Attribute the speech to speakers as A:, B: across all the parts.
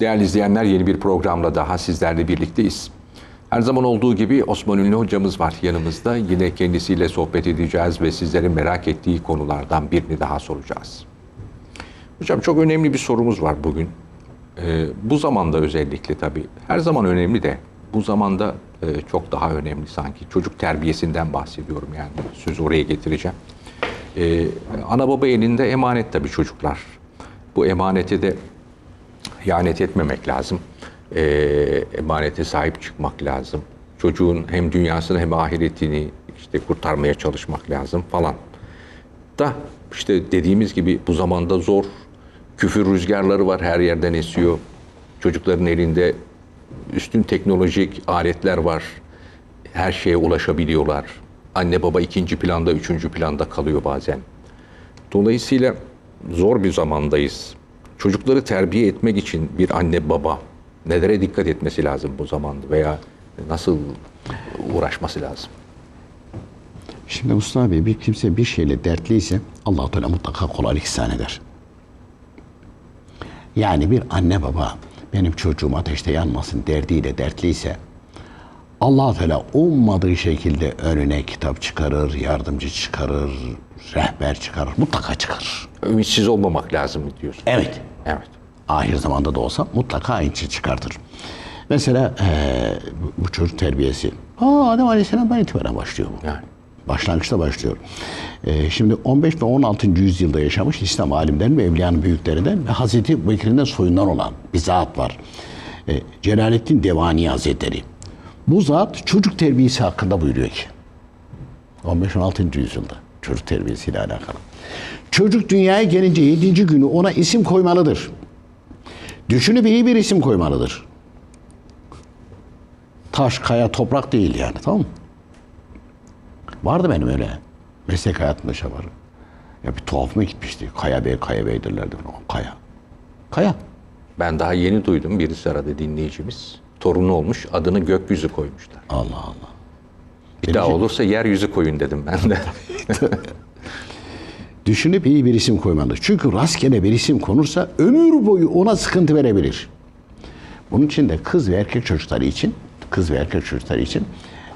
A: Değerli izleyenler yeni bir programla daha sizlerle birlikteyiz. Her zaman olduğu gibi Osman Ünlü hocamız var yanımızda. Yine kendisiyle sohbet edeceğiz ve sizlerin merak ettiği konulardan birini daha soracağız. Hocam çok önemli bir sorumuz var bugün. Ee, bu zamanda özellikle tabii her zaman önemli de bu zamanda e, çok daha önemli sanki. Çocuk terbiyesinden bahsediyorum yani sözü oraya getireceğim. Ee, ana baba elinde emanet tabii çocuklar. Bu emanete de ihanet etmemek lazım. Ee, emanete sahip çıkmak lazım. Çocuğun hem dünyasını hem ahiretini işte kurtarmaya çalışmak lazım falan. Da işte dediğimiz gibi bu zamanda zor. Küfür rüzgarları var her yerden esiyor. Çocukların elinde üstün teknolojik aletler var. Her şeye ulaşabiliyorlar. Anne baba ikinci planda, üçüncü planda kalıyor bazen. Dolayısıyla zor bir zamandayız. Çocukları terbiye etmek için bir anne baba nelere dikkat etmesi lazım bu zamanda veya nasıl uğraşması lazım?
B: Şimdi Mustafa Bey bir kimse bir şeyle dertliyse allah Teala mutlaka kolaylık ihsan eder. Yani bir anne baba benim çocuğum ateşte yanmasın derdiyle dertliyse allah Teala ummadığı şekilde önüne kitap çıkarır, yardımcı çıkarır, rehber çıkarır, mutlaka çıkarır.
A: Ümitsiz olmamak lazım diyorsun.
B: Evet.
A: Evet.
B: ahir zamanda da olsa mutlaka aynı şey çıkartır. Mesela eee, bu- çocuk terbiyesi. Aa, Adem Aleyhisselam'dan itibaren başlıyor bu.
A: Yani.
B: Başlangıçta başlıyor. Eee, şimdi 15 ve 16. yüzyılda yaşamış İslam alimlerin ve evliyanın büyüklerinden ve Hazreti Bekir'in soyundan olan bir zat var. Eee, Celaleddin Devani Hazretleri. Bu zat çocuk terbiyesi hakkında buyuruyor ki 15-16. yüzyılda çocuk terbiyesiyle alakalı. Çocuk dünyaya gelince 7. günü ona isim koymalıdır. Düşünüp iyi bir isim koymalıdır. Taş, kaya, toprak değil yani tamam mı? Vardı benim öyle. Meslek hayatımda şey var. Ya bir tuhafıma gitmişti. Kaya Bey, Kaya Bey derlerdi. Kaya. Kaya.
A: Ben daha yeni duydum birisi aradı dinleyicimiz. Torunu olmuş adını gökyüzü koymuşlar.
B: Allah Allah.
A: Bir daha olursa yeryüzü koyun dedim ben de.
B: Düşünüp iyi bir isim koymalı. Çünkü rastgele bir isim konursa ömür boyu ona sıkıntı verebilir. Bunun için de kız ve erkek çocukları için, kız ve erkek çocukları için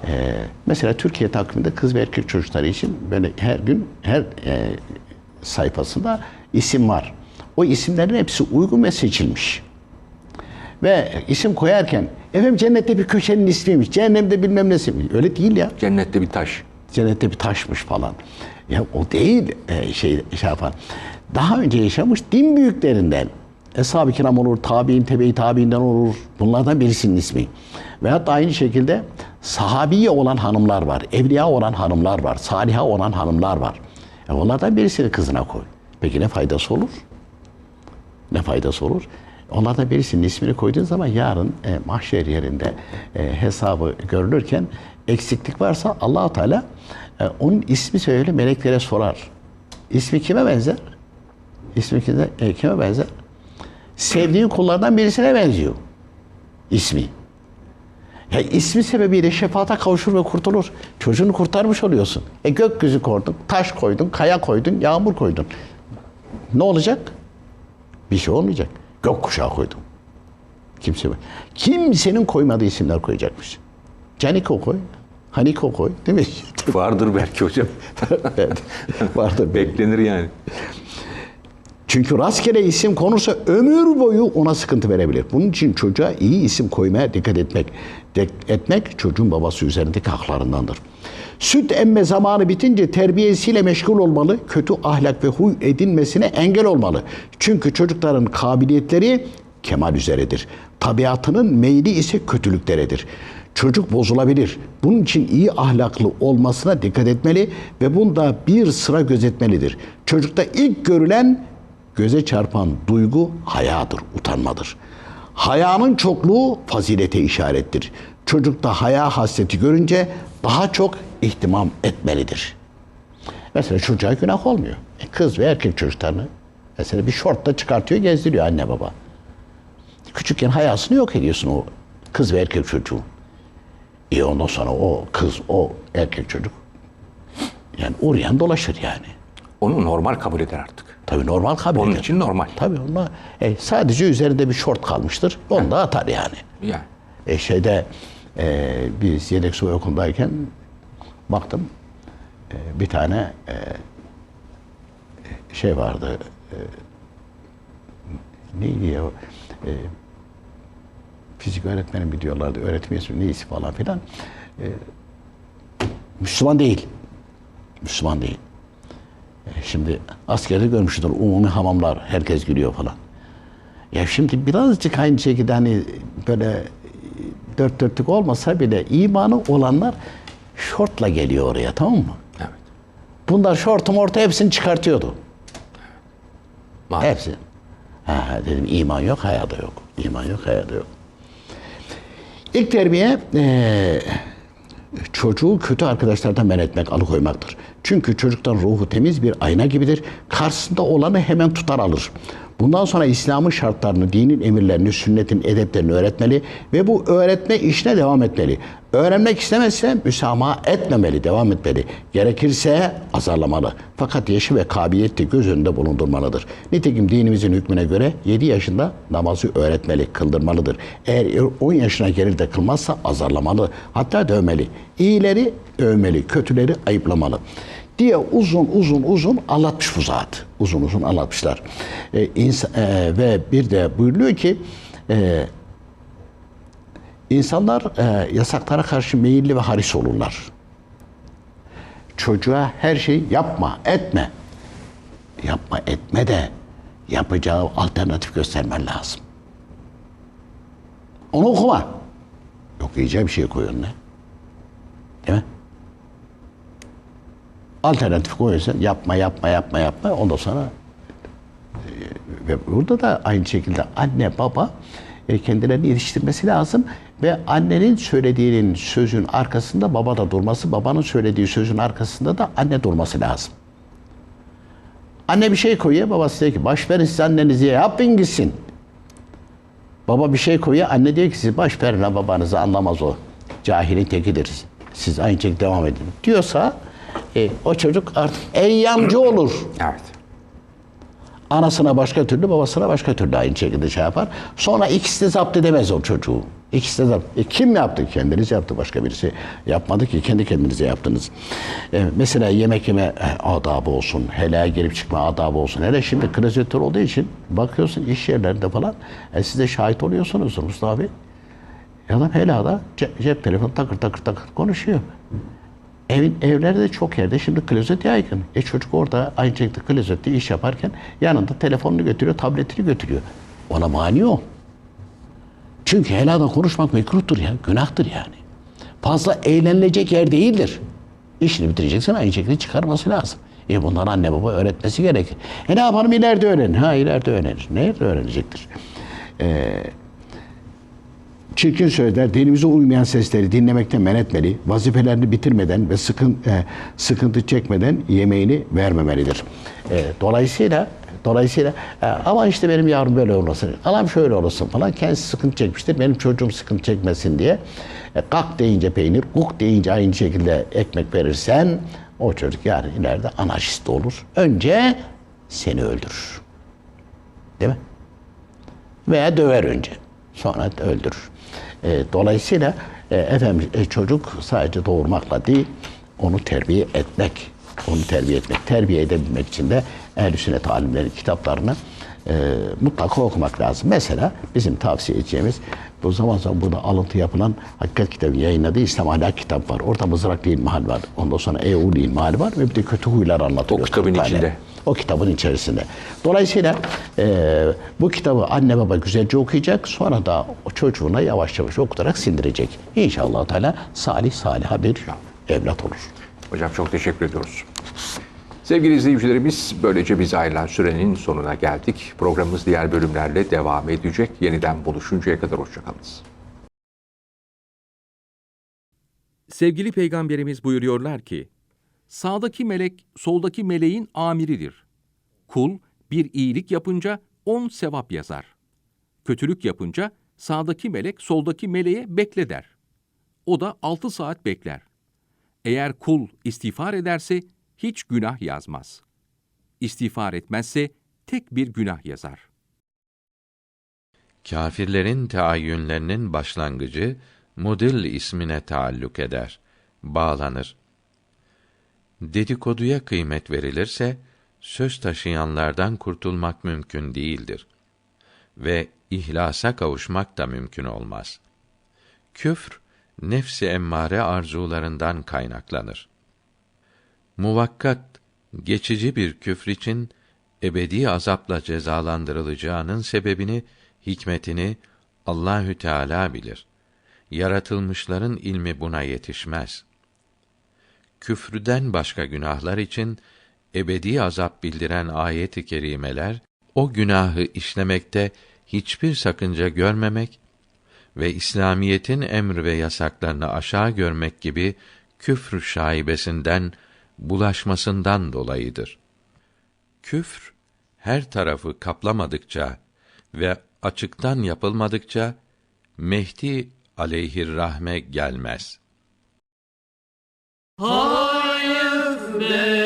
B: eee, mesela Türkiye takviminde kız ve erkek çocukları için böyle her gün her eee, sayfasında isim var. O isimlerin hepsi uygun ve seçilmiş. Ve isim koyarken efendim cennette bir köşenin ismiymiş, cehennemde bilmem nesi. Öyle değil ya
A: Cennette bir taş.
B: cennette bir taşmış falan. Ya o değil e, şey, şey yapan. Daha önce yaşamış din büyüklerinden. Eshab-ı kiram olur, tabi'in, tebe-i tabi'inden olur. Bunlardan birisinin ismi. Veyahut da aynı şekilde sahabiye olan hanımlar var. Evliya olan hanımlar var. Saliha olan hanımlar var. E onlardan birisini kızına koy. Peki ne faydası olur? ne faydası olur? Onlardan birisinin ismini koyduğun zaman yarın e, mahşer yerinde e, hesabı görülürken eksiklik varsa Allahu Teala e, onun ismi söyle meleklere sorar. İsmi kime benzer? İsmi kime, e, kime benzer? Sevdiğin kullardan birisine benziyor. İsmi. Ya ismi sebebiyle şefaata kavuşur ve kurtulur. Çocuğunu kurtarmış oluyorsun. E gökyüzü koydun, taş koydun, kaya koydun, yağmur koydun. Ne olacak? Bir şey olmayacak. Gökkuşağı koydum. Kimse Kimsenin koymadığı isimler koyacakmış. Caniko koy. Haniko koy. Değil mi?
A: Vardır belki hocam.
B: evet. Vardır.
A: Beklenir yani.
B: Çünkü rastgele isim konursa ömür boyu ona sıkıntı verebilir. Bunun için çocuğa iyi isim koymaya dikkat etmek. Dek- etmek çocuğun babası üzerindeki haklarındandır. Süt emme zamanı bitince terbiyesiyle meşgul olmalı, kötü ahlak ve huy edinmesine engel olmalı. Çünkü çocukların kabiliyetleri kemal üzeredir. Tabiatının meyli ise kötülükleredir. Çocuk bozulabilir. Bunun için iyi ahlaklı olmasına dikkat etmeli ve bunda bir sıra gözetmelidir. Çocukta ilk görülen göze çarpan duygu hayadır, utanmadır. Hayanın çokluğu fazilete işarettir. Çocukta haya hasreti görünce daha çok ihtimam etmelidir. Mesela çocuğa günah olmuyor. E, Kız ve erkek çocuklarını mesela bir şortla çıkartıyor, gezdiriyor anne baba. Küçükken hayasını yok ediyorsun o kız ve erkek çocuğu. E ondan sonra o kız, o erkek çocuk yani uğrayan dolaşır yani.
A: Onu normal kabul eder artık.
B: Tabii normal kabul
A: Onun
B: eder.
A: için normal.
B: Tabii onlar e, sadece üzerinde bir şort kalmıştır. Onu da atar yani.
A: Yani.
B: E şeyde e, biz yedek subay okulundayken baktım e, bir tane e, şey vardı e, neydi ya e, fizik öğretmenim mi diyorlardı öğretim üyesi neyse falan filan E, Müslüman değil Müslüman değil E, şimdi askerde görmüştür umumi hamamlar herkes gülüyor falan ya şimdi birazcık aynı şekilde hani böyle dört dörtlük olmasa bile imanı olanlar şortla geliyor oraya tamam mı?
A: Evet.
B: Bunlar şortu mortu hepsini çıkartıyordu.
A: Maalesef.
B: Hepsi. Ha, dedim iman yok, hayada yok. İman yok, hayada yok. İlk terbiye eee, çocuğu kötü arkadaşlardan men etmek, alıkoymaktır. Çünkü çocuktan ruhu temiz bir ayna gibidir. Karşısında olanı hemen tutar alır. Bundan sonra İslam'ın şartlarını, dinin emirlerini, sünnetin edeplerini öğretmeli ve bu öğretme işine devam etmeli. Öğrenmek istemezse müsamaha etmemeli, devam etmeli. Gerekirse azarlamalı. Fakat yaşı ve kabiliyeti göz önünde bulundurmalıdır. Nitekim dinimizin hükmüne göre 7 yaşında namazı öğretmeli, kıldırmalıdır. Eğer 10 yaşına gelir de kılmazsa azarlamalı, hatta dövmeli. İyileri övmeli, kötüleri ayıplamalı diye uzun uzun uzun anlatmış bu zat. Uzun uzun anlatmışlar. Ee, ins- e, ve bir de buyuruyor ki e, insanlar e, yasaklara karşı meyilli ve haris olurlar. Çocuğa her şeyi yapma, etme. Yapma, etme de yapacağı alternatif göstermen lazım. Onu okuma. Yok iyice bir şey koy önüne. Değil mi? Alternatif koyuyorsan yapma, yapma, yapma, yapma. Ondan sonra e, ve burada da aynı şekilde anne, baba e, kendilerini yetiştirmesi lazım ve annenin söylediğinin sözün arkasında baba da durması, babanın söylediği sözün arkasında da anne durması lazım. Anne bir şey koyuyor, babası diyor ki baş verin siz annenize yapın gitsin. Baba bir şey koyuyor, anne diyor ki siz baş verin ha babanızı anlamaz o. Cahilin tekidir. Siz aynı şekilde devam edin. Diyorsa e, o çocuk artık eyyamcı olur.
A: Evet.
B: Anasına başka türlü, babasına başka türlü aynı şekilde şey yapar. Sonra ikisi de zapt edemez o çocuğu. İkisi de zapt. E, kim yaptı? Kendiniz yaptı. Başka birisi yapmadı ki. Kendi kendinize yaptınız. E, mesela yemek yeme e, adabı olsun. Helaya girip çıkma adabı olsun. Hele şimdi klasörtür olduğu için bakıyorsun iş yerlerinde falan. E, siz de şahit oluyorsunuz Mustafa abi. Adam helada cep, cep telefonu takır takır takır konuşuyor. Evin evlerde de çok yerde şimdi klozet yaygın. E çocuk orada aynı şekilde klozette iş yaparken yanında telefonunu götürüyor, tabletini götürüyor. Ona mani o. Çünkü helada konuşmak mekruhtur ya, günahtır yani. Fazla eğlenilecek yer değildir. İşini bitireceksin aynı şekilde çıkarması lazım. E bundan anne baba öğretmesi gerekir. E ne yapalım ileride öğrenir. Ha ileride öğrenir. Nerede öğrenecektir? çirkin sözler, dinimize uymayan sesleri dinlemekten men etmeli, vazifelerini bitirmeden ve sıkın, e, sıkıntı çekmeden yemeğini vermemelidir. E, dolayısıyla dolayısıyla e, ama işte benim yavrum böyle olmasın, anam şöyle olsun falan kendisi sıkıntı çekmiştir, benim çocuğum sıkıntı çekmesin diye e, kalk deyince peynir, kuk deyince aynı şekilde ekmek verirsen o çocuk yani ileride anarşist olur. Önce seni öldürür. Değil mi? veya döver önce. Sonra öldürür. E, dolayısıyla e, efendim e, çocuk sadece doğurmakla değil, onu terbiye etmek, onu terbiye etmek, terbiye edebilmek için de ehl-i sünnet alimlerin kitaplarını e, mutlaka okumak lazım. Mesela bizim tavsiye edeceğimiz bu zaman zaman burada alıntı yapılan Hakikat kitabı yayınladığı İslam ahlak kitap var. Orada mızrak değil mahal var. Ondan sonra EU değil mahal var ve bir de kötü huylar anlatılıyor.
A: O kitabın
B: tane.
A: içinde.
B: O kitabın içerisinde. Dolayısıyla e, bu kitabı anne baba güzelce okuyacak. Sonra da o çocuğuna yavaş yavaş okutarak sindirecek. İnşallah Teala salih saliha bir evlat olur.
A: Hocam çok teşekkür ediyoruz. Sevgili izleyicilerimiz, böylece biz ayrılan sürenin sonuna geldik. Programımız diğer bölümlerle devam edecek. Yeniden buluşuncaya kadar hoşçakalınız.
C: Sevgili peygamberimiz buyuruyorlar ki, sağdaki melek soldaki meleğin amiridir. Kul bir iyilik yapınca on sevap yazar. Kötülük yapınca sağdaki melek soldaki meleğe bekle der. O da altı saat bekler. Eğer kul istiğfar ederse hiç günah yazmaz. İstiğfar etmezse tek bir günah yazar.
D: Kâfirlerin teayyünlerinin başlangıcı Mudil ismine taalluk eder, bağlanır. Dedikoduya kıymet verilirse söz taşıyanlardan kurtulmak mümkün değildir ve ihlasa kavuşmak da mümkün olmaz. Küfr nefsi emmare arzularından kaynaklanır. Muvakkat geçici bir küfür için ebedi azapla cezalandırılacağının sebebini, hikmetini Allahü Teala bilir. Yaratılmışların ilmi buna yetişmez. Küfrüden başka günahlar için ebedi azap bildiren ayet-i kerimeler o günahı işlemekte hiçbir sakınca görmemek ve İslamiyetin emr ve yasaklarını aşağı görmek gibi küfr şaibesinden bulaşmasından dolayıdır. Küfr her tarafı kaplamadıkça ve açıktan yapılmadıkça Mehdi aleyhir rahme gelmez.
E: Hayır benim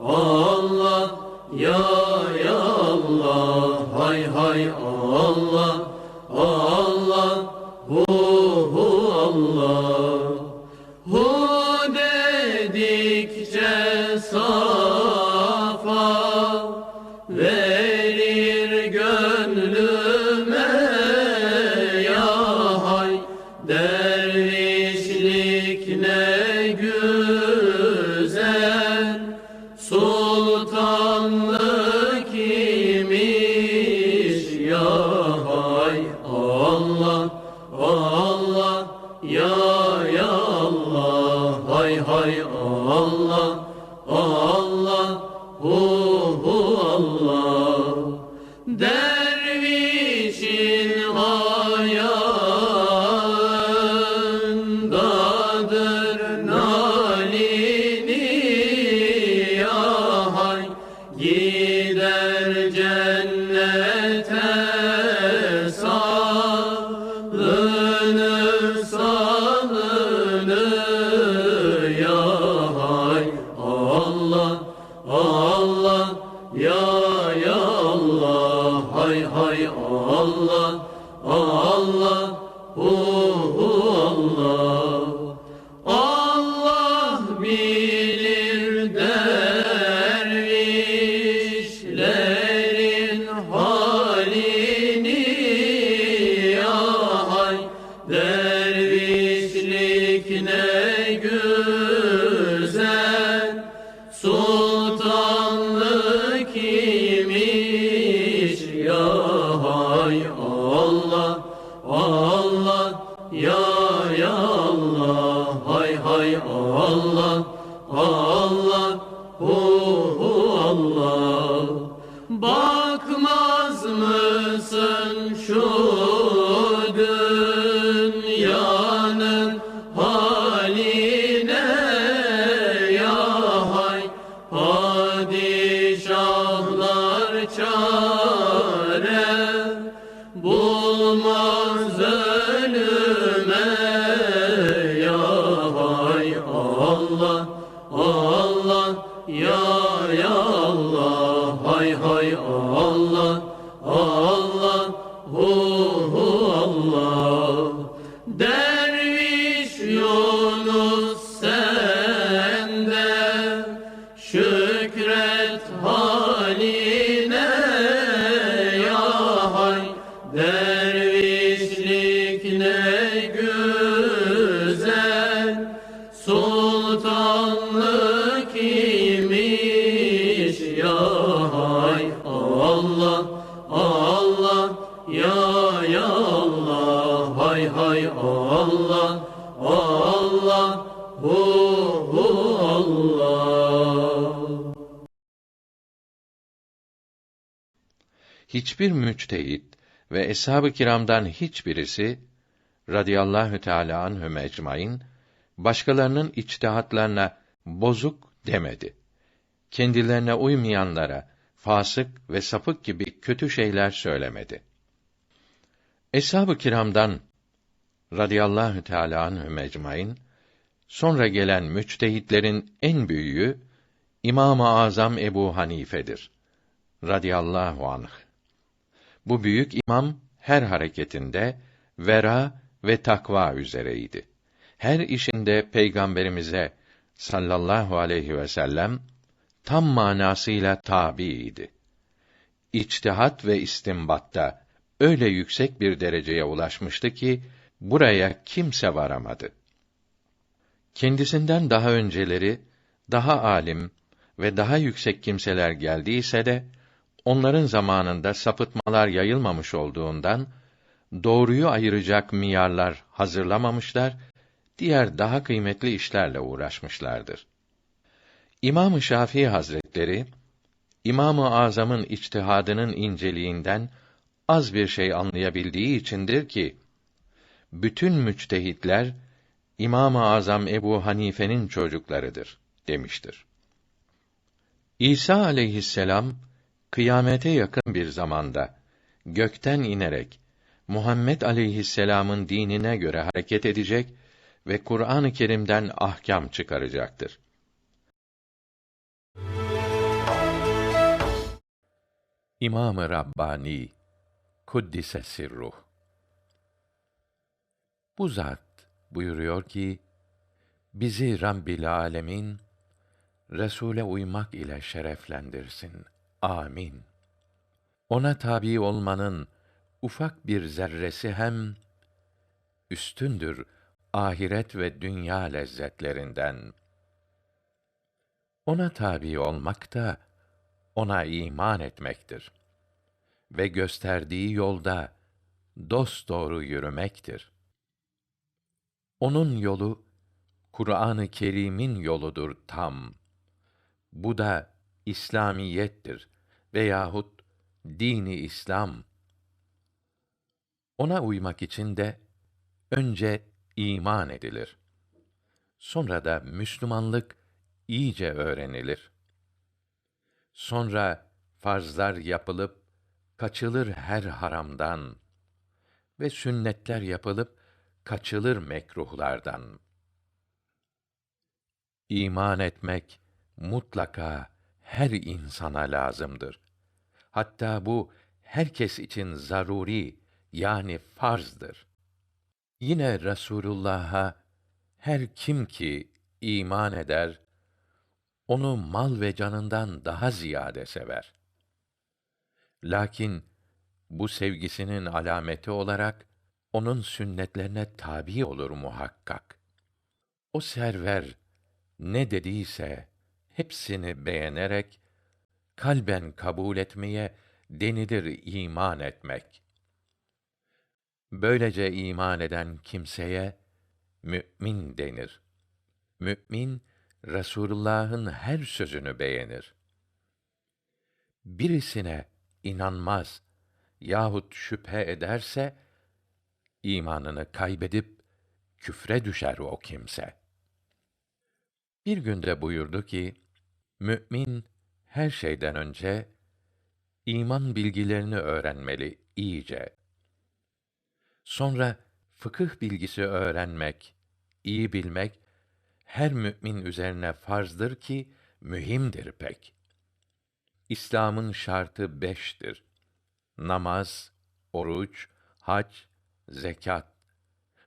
E: Allah ya hu hu ya ya Allah hay hay Allah Allah hu hu Allah
D: Hiçbir müçtehit ve eshab-ı kiramdan hiçbirisi radıyallahu teala anhum ecmaîn başkalarının içtihatlarına bozuk demedi. Kendilerine uymayanlara fasık ve sapık gibi kötü şeyler söylemedi. Eshab-ı kiramdan radıyallahu teala anhum ecmaîn sonra gelen müçtehitlerin en büyüğü İmam-ı Azam Ebu Hanife'dir. Radıyallahu anh. Bu büyük imam her hareketinde vera ve takva üzereydi. Her işinde peygamberimize sallallahu aleyhi ve sellem tam manasıyla tabiiydi. İçtihat ve istimbatta öyle yüksek bir dereceye ulaşmıştı ki buraya kimse varamadı. Kendisinden daha önceleri daha alim ve daha yüksek kimseler geldiyse de onların zamanında sapıtmalar yayılmamış olduğundan doğruyu ayıracak miyarlar hazırlamamışlar, diğer daha kıymetli işlerle uğraşmışlardır. İmam-ı Şafii Hazretleri İmam-ı Azam'ın içtihadının inceliğinden az bir şey anlayabildiği içindir ki bütün müçtehitler İmam-ı Azam Ebu Hanife'nin çocuklarıdır demiştir. İsa aleyhisselam kıyamete yakın bir zamanda gökten inerek Muhammed aleyhisselam'ın dinine göre hareket edecek ve Kur'an-ı Kerim'den ahkam çıkaracaktır. İmam-ı Rabbani Kuddise Sirruh Bu zat buyuruyor ki bizi Rabbil Alemin Resule uymak ile şereflendirsin. Amin. Ona tabi olmanın ufak bir zerresi hem üstündür ahiret ve dünya lezzetlerinden. Ona tabi olmak da ona iman etmektir ve gösterdiği yolda dosdoğru yürümektir. Onun yolu Kur'an-ı Kerim'in yoludur tam. Bu da İslamiyettir veyahut dini İslam. Ona uymak için de önce iman edilir. Sonra da Müslümanlık iyice öğrenilir. Sonra farzlar yapılıp kaçılır her haramdan ve sünnetler yapılıp kaçılır mekruhlardan. İman etmek mutlaka her insana lazımdır. Hatta bu herkes için zaruri yani farzdır. Yine Resulullah'a her kim ki iman eder onu mal ve canından daha ziyade sever. Lakin bu sevgisinin alameti olarak onun sünnetlerine tabi olur muhakkak. O server ne dediyse hepsini beğenerek kalben kabul etmeye denilir iman etmek. Böylece iman eden kimseye mümin denir. Mümin Resulullah'ın her sözünü beğenir. Birisine inanmaz yahut şüphe ederse imanını kaybedip küfre düşer o kimse. Bir günde buyurdu ki, mümin her şeyden önce iman bilgilerini öğrenmeli iyice. Sonra fıkıh bilgisi öğrenmek, iyi bilmek her mümin üzerine farzdır ki mühimdir pek. İslam'ın şartı beştir. Namaz, oruç, hac, zekat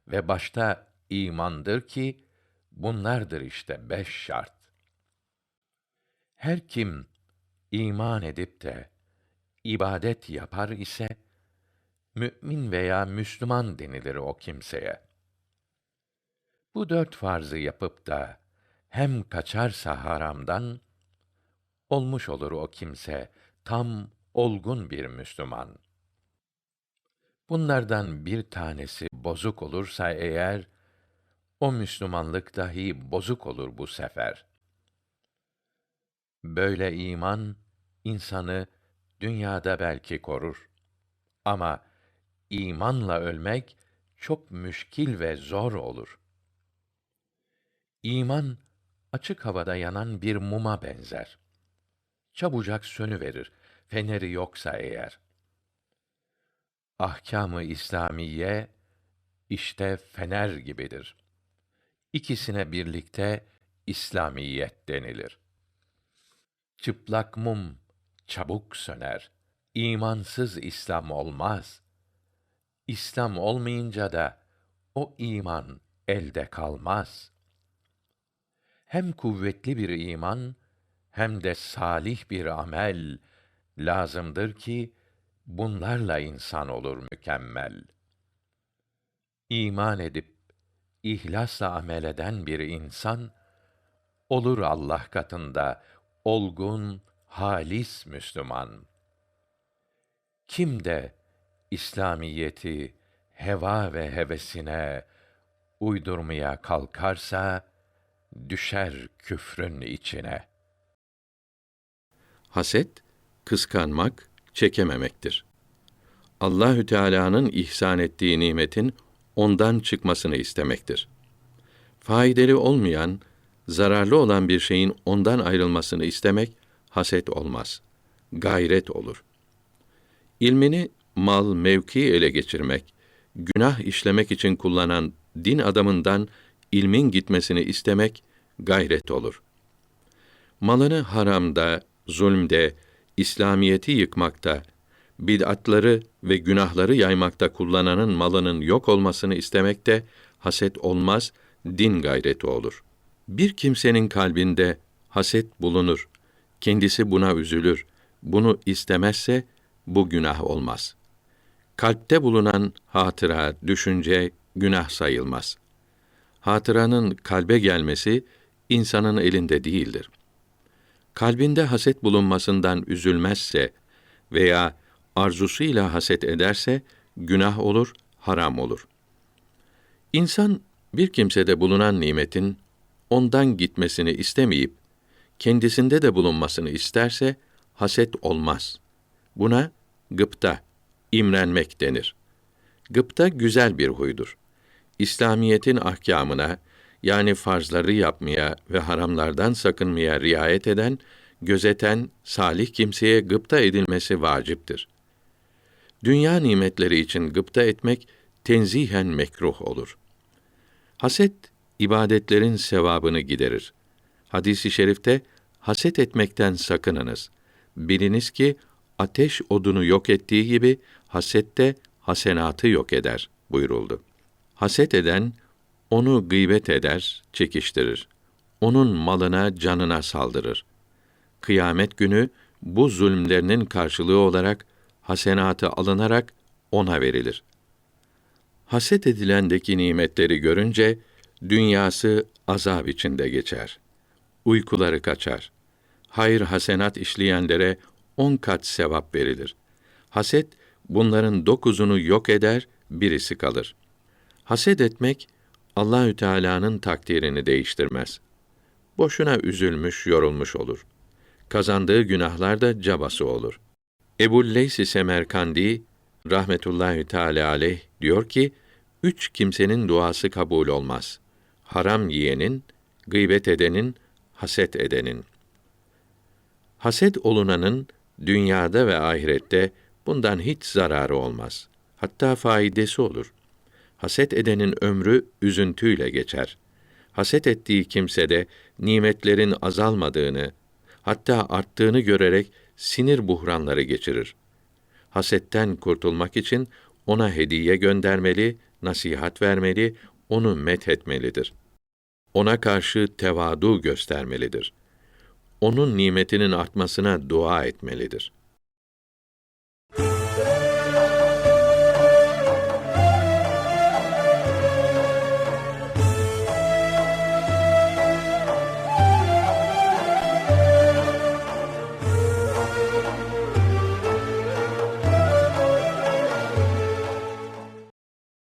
D: ve başta imandır ki bunlardır işte beş şart. Her kim iman edip de ibadet yapar ise mümin veya Müslüman denilir o kimseye. Bu dört farzı yapıp da hem kaçarsa haramdan olmuş olur o kimse tam olgun bir Müslüman. Bunlardan bir tanesi bozuk olursa eğer o Müslümanlık dahi bozuk olur bu sefer. Böyle iman insanı dünyada belki korur ama imanla ölmek
F: çok müşkil ve zor olur. İman açık havada yanan bir muma benzer. Çabucak sönüverir, feneri yoksa eğer. Ahkamı İslamiye işte fener gibidir. İkisine birlikte İslamiyet denilir. Çıplak mum çabuk söner. İmansız İslam olmaz. İslam olmayınca da o iman elde kalmaz. Hem kuvvetli bir iman hem de salih bir amel lazımdır ki bunlarla insan olur mükemmel. İman edip ihlasla amel eden bir insan olur Allah katında olgun, halis Müslüman. Kim de İslamiyeti heva ve hevesine uydurmaya kalkarsa düşer küfrün içine.
D: Haset, kıskanmak, çekememektir. Allahü Teala'nın ihsan ettiği nimetin ondan çıkmasını istemektir. Faydalı olmayan, zararlı olan bir şeyin ondan ayrılmasını istemek haset olmaz. Gayret olur. İlmini mal, mevki ele geçirmek, günah işlemek için kullanan din adamından ilmin gitmesini istemek gayret olur. Malını haramda, zulmde, İslamiyeti yıkmakta, bid'atları ve günahları yaymakta kullananın malının yok olmasını istemek de haset olmaz, din gayreti olur. Bir kimsenin kalbinde haset bulunur, kendisi buna üzülür, bunu istemezse bu günah olmaz. Kalpte bulunan hatıra, düşünce günah sayılmaz. Hatıranın kalbe gelmesi insanın elinde değildir. Kalbinde haset bulunmasından üzülmezse veya arzusuyla haset ederse günah olur, haram olur. İnsan bir kimsede bulunan nimetin ondan gitmesini istemeyip kendisinde de bulunmasını isterse haset olmaz. Buna gıpta, imrenmek denir. Gıpta güzel bir huydur. İslamiyetin ahkamına yani farzları yapmaya ve haramlardan sakınmaya riayet eden, gözeten, salih kimseye gıpta edilmesi vaciptir. Dünya nimetleri için gıpta etmek tenzihen mekruh olur. Haset ibadetlerin sevabını giderir. Hadisi i şerifte haset etmekten sakınınız. Biliniz ki ateş odunu yok ettiği gibi haset de hasenatı yok eder buyuruldu. Haset eden onu gıybet eder, çekiştirir. Onun malına, canına saldırır. Kıyamet günü bu zulmlerinin karşılığı olarak hasenatı alınarak ona verilir. Haset edilendeki nimetleri görünce dünyası azap içinde geçer. Uykuları kaçar. Hayır hasenat işleyenlere on kat sevap verilir. Haset bunların dokuzunu yok eder, birisi kalır. Haset etmek Allahü Teala'nın takdirini değiştirmez. Boşuna üzülmüş, yorulmuş olur. Kazandığı günahlar da cabası olur. Ebu Leys Semerkandi rahmetullahi teala aleyh diyor ki: Üç kimsenin duası kabul olmaz. Haram yiyenin, gıybet edenin, haset edenin. Haset olunanın dünyada ve ahirette bundan hiç zararı olmaz. Hatta faidesi olur. Haset edenin ömrü üzüntüyle geçer. Haset ettiği kimse de nimetlerin azalmadığını, hatta arttığını görerek sinir buhranları geçirir. Hasetten kurtulmak için ona hediye göndermeli, nasihat vermeli, onu methetmelidir. Ona karşı tevadu göstermelidir. Onun nimetinin artmasına dua etmelidir.''